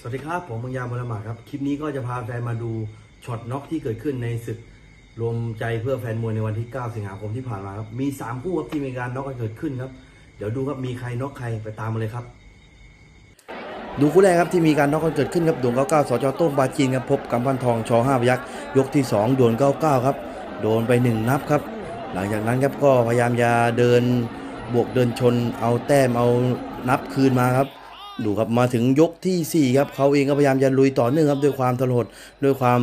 สวัสดีครับ ผมมังยามบรมาครับ คลิปนี้ก็จะพาแฟนมาดูช็อตน็อกที่เกิดขึ้นในศึกรวมใจเพื่อแฟนมวยในวันที่ 9 สิงหาคมที่ผ่านมาครับมี 3 คู่ครับที่มีการน็อกกันเกิดขึ้นครับ เดี๋ยวดูครับมีใครน็อกใครไปตามมาเลยครับ ดูคู่แรกครับที่มีการน็อกกันเกิดขึ้นครับดวง99สจโต้งบาจีนครับพบกำพันทองช5พยักษ์ยกที่2ดวล99ครับโดนไป 1 นับครับ หลังจากนั้นครับก็พยายามจะเดินบวกเดินชนเอาแต้มเอานับคืนมาครับ ดูครับมาถึงยกทีสี่ 4 ครับเขาเองก็พยายามจะลุยต่อเนื่องครับด้วยความทรหดด้วยความ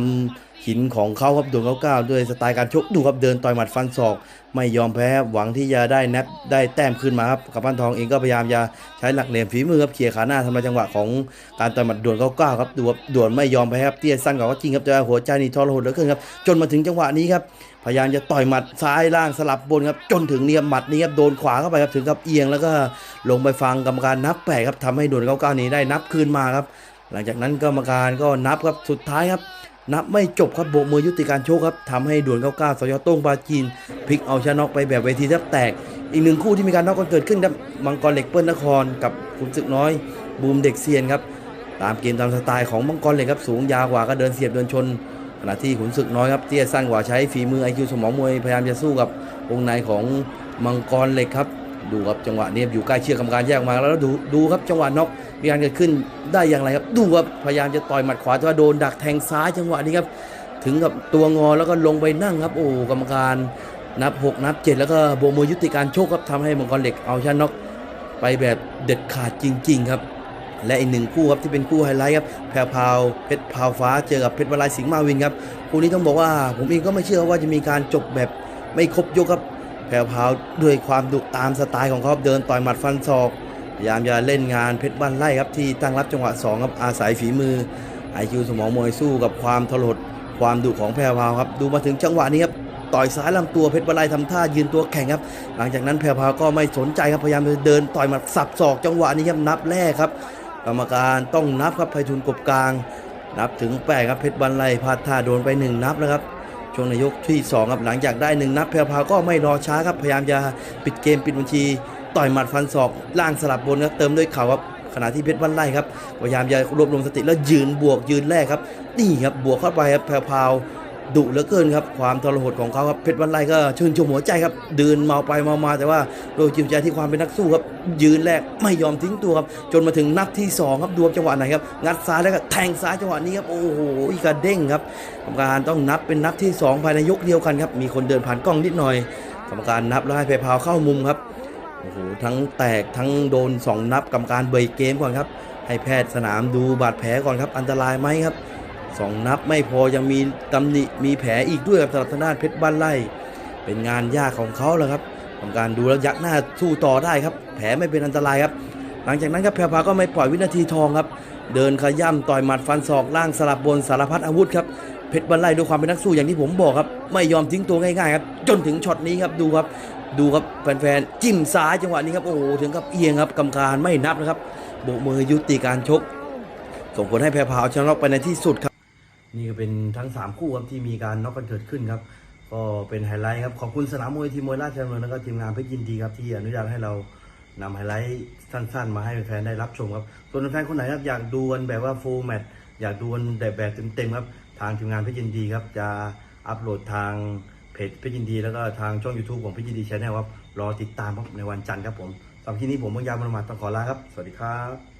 หินของเขาครับดวงเขาก้าวด้วยสไตล์การชกดูครับเดินต่อยหมัดฟันศอก ไม่ยอมแพ้หวังที่จะได้แนบได้แต้มขึ้นมาครับกับพันทองเองก็พยายามจะใช้หลักเหลี่ยมฝีมือครับเขี่ยขาหน้าทำลายจังหวะของการต่อยหมัดด่วนเขาก้าวครับดูครับด่วนไม่ยอมแพ้ครับเตี้ยสั้นกว่าก็จริงครับแต่หัวใจนี่ทรหดเหลือเกินครับจนมาถึงจังหวะนี้ครับ พยายามจะต่อยหมัดซ้ายล่างสลับบนครับจนถึงเนี่ยหมัดนี้ครับโดนขวาเข้าไปครับถึงกับเอียง แล้วก็ลงไปฟังกรรมการนับแปดครับทำให้ดวนเก้าเก้านี้ได้นับคืนมาครับ หลังจากนั้นกรรมการก็นับครับสุดท้ายครับ นับไม่จบครับโบกมือยุติการโชคครับทำให้ด่วนเก้าเก้าสยโต้งปาจีนพลิกเอาชนะน็อกไปแบบเวทีแทบแตก อีกหนึ่งคู่ที่มีการน็อกกันเกิดขึ้นครับมังกรเหล็กเปิ้ลนครกับขุนศึกน้อย บูมเด็กเซียนครับตามเกมตามสไตล์ของมังกรเหล็กครับสูงยาวกว่าก็เดินเสียบเดินชน ขณะที่ขุนศึกน้อยครับเตี้ยสั้นกว่าใช้ฝีมือไอคิวสมองมวยพยายามจะสู้กับวงในของมังกรเหล็กครับ ดูครับจังหวะนี้อยู่ใกล้เชือกกรรมการแยกออกมาแล้วดูดูครับจังหวะน็อกมีการเกิดขึ้นได้อย่างไรครับ ดูครับพยายามจะต่อยหมัดขวาแต่ว่าโดนดักแทงซ้ายจังหวะนี้ครับถึงกับตัวงอแล้วก็ลงไปนั่งครับโอ้กรรมการนับ 6 นับ 7 แล้วก็โบมือยุติการโชคครับทำให้มังกรเหล็กเอาชนะน็อกไปแบบเด็ดขาดจริง ๆ ครับ และอีกหนึ่งคู่ครับที่เป็นคู่ไฮไลท์ครับแพรวพาวเพชรพราวฟ้าเจอกับเพชรวลายสิงห์มาวินครับคู่นี้ต้องบอกว่า ผมเองก็ไม่เชื่อว่าจะมีการจบแบบไม่ครบยกครับแพรวพาวด้วยความดุตามสไตล์ของเขาเดินต่อยหมัดฟันศอกพยายามจะเล่นงานเพชรบ้านไร่ครับที่ตั้งรับจังหวะ2ครับอาศัยฝีมือไอคิวสมองมวยสู้กับความทรหดความดุของแพรวพาวครับดูมาถึงจังหวะนี้ครับต่อยซ้ายลำตัวเพชรบ้านไร่ทำท่ายืนตัวแข็งครับ หลังจากนั้นแพรพาวก็ไม่สนใจครับพยายามจะเดินต่อยหมัดสับศอกจังหวะนี้ครับนับแรกครับ กรรมการต้องนับครับไพฑูรย์กบกลาง นับถึงแปดครับเพชรบันไลพลาดท่าโดนไปหนึ่งนับแล้วครับช่วงในยกที่สองครับหลังจากได้หนึ่งนับแพรวพาก็ไม่รอช้าครับพยายามจะปิดเกมปิดบัญชี ต่อยหมัดฟันศอกล่างสลับบนครับเติมด้วยเข่าครับขณะที่เพชรบันไลครับพยายามจะรวบรวมสติแล้วยืนบวกยืนแรกครับนี่ครับบวกเข้าไปครับแพรวพาว ดุเหลือเกินครับความทรหดของเขาครับเพชรบันไลก็ชื่นชมหัวใจครับเดินเมาไปเมามา แต่ว่าโดยจิตใจที่ความเป็นนักสู้ครับยืนแรกไม่ยอมทิ้งตัวครับจนมาถึงนับที่สองครับดูจังหวะไหนครับงัดซ้ายแล้วก็แทงซ้ายจังหวะนี้ครับโอ้โหอีกกระเด้งครับกรรมการต้องนับเป็นนับที่สองภายในยกเดียวกันครับมีคนเดินผ่านกล้องนิดหน่อยกรรมการนับแล้วให้เพพาวเข้ามุมครับโอ้โหทั้งแตกทั้งโดนสองนับกรรมการเบรกเกมก่อนครับให้แพทย์สนามดูบาดแผลก่อนครับอันตรายไหมครับ สองนับไม่พอยังมีตำหนิมีแผลอีกด้วยครับสำหรับทางด้านเพชรบ้านไร่เป็นงานยากของเขาแล้วครับทำการดูแล้วยักหน้าสู้ต่อได้ครับ แผลไม่เป็นอันตรายครับ หลังจากนั้นครับแพรพาก็ไม่ปล่อยวินาทีทองครับ เดินขย่ำต่อยหมัดฟันศอกล่างสลับบนสารพัดอาวุธครับเพชรบ้านไร่ด้วยความเป็นนักสู้อย่างที่ผมบอกครับ ไม่ยอมทิ้งตัวง่ายๆครับจนถึงช็อตนี้ครับดูครับ ดูครับแฟนๆจิ้มซ้ายจังหวะนี้ครับโอ้โหถึงกับเอียงครับกรรมการไม่นับนะครับโบกมือยุติการชก ส่งผลให้แพรพาเอาชนะไปในที่สุดครับ นี่ก็เป็นทั้ง 3 คู่ครับที่มีการน็อกกันเกิดขึ้นครับ ก็เป็นไฮไลท์ครับขอบคุณสนามมวยทีมมวยราชดำเนินแล้วก็ทีมงานเพชรยินดีครับที่อนุญาตให้เรานำไฮไลท์สั้น ๆ มาให้แฟนได้รับชมครับส่วนแฟนคนไหนครับอยากดูกันแบบว่าฟูลแมตช์อยากดูกันแบบแบบเต็มๆครับทางทีมงานเพชรยินดีครับจะอัปโหลดทางเพจเพชรยินดี แล้วก็ทางช่อง YouTube ของเพชรยินดีชาแนลครับรอติดตามครับในวันจันทร์ครับผมสำหรับที่นี้ผมมังยาวมรมาต้องขอลาครับ สวัสดีครับ